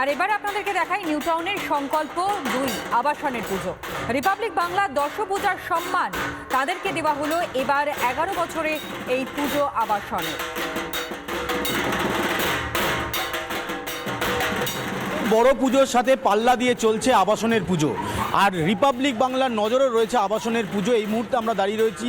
আর এবার আপনাদেরকে দেখাই নিউ টাউনের সংকল্প দুই, আবাসনের পুজো। রিপাবলিক বাংলা দশপূজার সম্মান, তাদেরকে দেওয়া হলো এবার এগারো বছরে এই পুজো আবাসনে। বড় পুজোর সাথে পাল্লা দিয়ে চলছে আবাসনের পুজো। আর রিপাবলিক বাংলার নজরও রয়েছে আবাসনের পুজো। এই মুহূর্তে আমরা দাঁড়িয়ে রয়েছি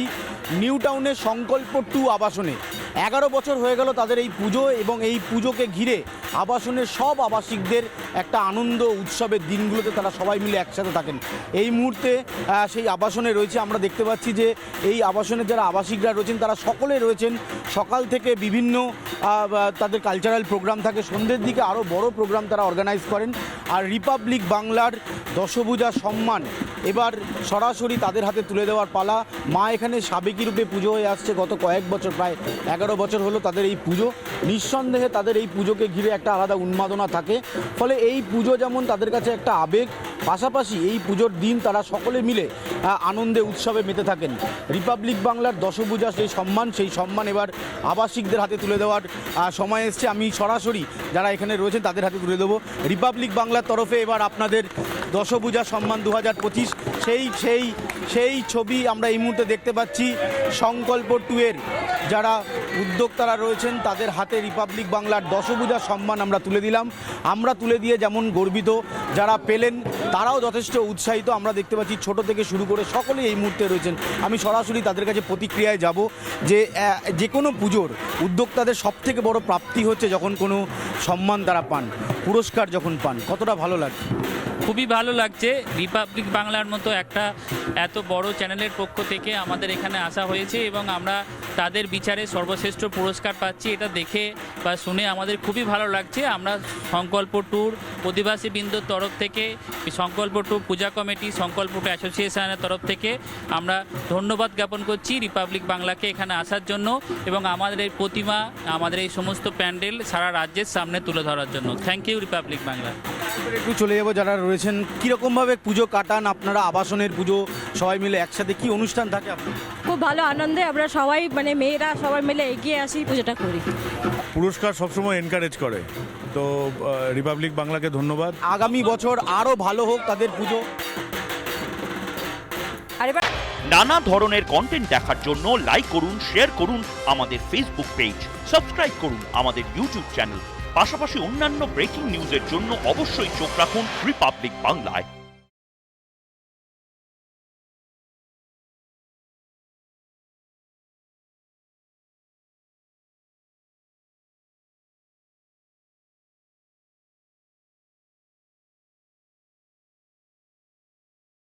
নিউ টাউনের সংকল্প টু আবাসনে। এগারো বছর হয়ে গেল তাদের এই পুজো এবং এই পুজোকে ঘিরে আবাসনের সব আবাসিকদের একটা আনন্দ উৎসবের দিনগুলোতে তারা সবাই মিলে একসাথে থাকেন। এই মুহূর্তে সেই আবাসনে রয়েছে, আমরা দেখতে পাচ্ছি যে এই আবাসনের যারা আবাসিকরা রয়েছেন, তারা সকলে রয়েছেন। সকাল থেকে বিভিন্ন তাদের কালচারাল প্রোগ্রাম থাকে। সন্ধ্যের দিকে আরও বড় প্রোগ্রাম তারা অর্গানাইজ করেন। আর রিপাবলিক বাংলার দশভূজা সম্মান এবার সরাসরি তাদের হাতে তুলে দেওয়ার পালা। মা এখানে সাবেকি রূপে পুজো হয়ে আসছে। গত কয়েক বছর, প্রায় এগারো বছর হলো তাদের এই পুজো। নিঃসন্দেহে তাদের এই পুজোকে ঘিরে একটা আলাদা উন্মাদনা থাকে। ফলে এই পুজো যেমন তাদের কাছে একটা আবেগ, পাশাপাশি এই পুজোর দিন তারা সকলে মিলে আনন্দে, উৎসবে মেতে থাকেন। রিপাবলিক বাংলার দশভূজা সেই সম্মান সেই সম্মান এবার আবাসিকদের হাতে তুলে দেওয়ার সময় এসছে। আমি সরাসরি যারা এখানে রয়েছেন তাদের হাতে তুলে দেবো। রিপাবলিক বাংলার তরফে এবার আপনাদের দশভূজা সম্মান দু হাজার পঁচিশ সেই সেই সেই ছবি আমরা এই মুহূর্তে দেখতে পাচ্ছি সংকল্প টু এর। যারা উদ্যোক্তারা রয়েছেন, তাদের হাতে রিপাবলিক বাংলার দশভূজা সম্মান আমরা তুলে দিলাম। আমরা তুলে দিয়ে যেমন গর্বিত, যারা পেলেন, তারাও যথেষ্ট উৎসাহিত। আমরা দেখতে পাচ্ছি ছোট থেকে শুরু করে সকলেই এই মুহূর্তে রয়েছেন। আমি সরাসরি তাদের কাছে প্রতিক্রিয়ায় যাব যে যে কোনো পুজোর উদ্যোক্তাদের সব থেকে বড় প্রাপ্তি হচ্ছে যখন কোনো সম্মান তারা পান, পুরস্কার যখন পান। কতটা ভালো লাগে খুবই ভালো লাগছে। রিপাবলিক বাংলার মতো একটা এত বড় চ্যানেলের পক্ষ থেকে আমাদের এখানে আসা হয়েছে এবং আমরা তাদের বিচারে সর্বশ্রেষ্ঠ পুরস্কার পাচ্ছি, এটা দেখে বা শুনে আমাদের খুবই ভালো লাগছে। আমরা সংকল্প ট্যুর অধিবাসী তরফ থেকে, Sankalpa tour Puja committee, Sankalpa tour অ্যাসোসিয়েশনের তরফ থেকে আমরা ধন্যবাদ জ্ঞাপন করছি রিপাবলিক বাংলাকে এখানে আসার জন্য এবং আমাদের এই প্রতিমা, আমাদের এই সমস্ত প্যান্ডেল সারা রাজ্যের সামনে তুলে ধরার জন্য। থ্যাংক ইউ রিপাবলিক বাংলা একটু চলে যাব, যারা রয়েছেন, কীরকমভাবে পুজো কাটান আপনারা? আবাসনের পুজো সবাই মিলে একসাথে কি অনুষ্ঠান থাকে আপনার? খুব ভালো আনন্দে আমরা সবাই মানে মেয়েরা সবাই মিলে এগিয়ে আসি পুজোটা করি। পুরস্কার সবসময় এনকারেজ করে। তো রিপাবলিক বাংলাকে ধন্যবাদ। আগামী বছর আরও ভালো হোক তাদের পুজো। আর এবার নানা ধরনের কন্টেন্ট দেখার জন্য লাইক করুন শেয়ার করুন আমাদের ফেসবুক পেজ সাবস্ক্রাইব করুন আমাদের ইউটিউব চ্যানেল পাশাপাশি অন্যান্য ব্রেকিং নিউজের জন্য অবশ্যই চোখ রাখুন রিপাবলিক বাংলায়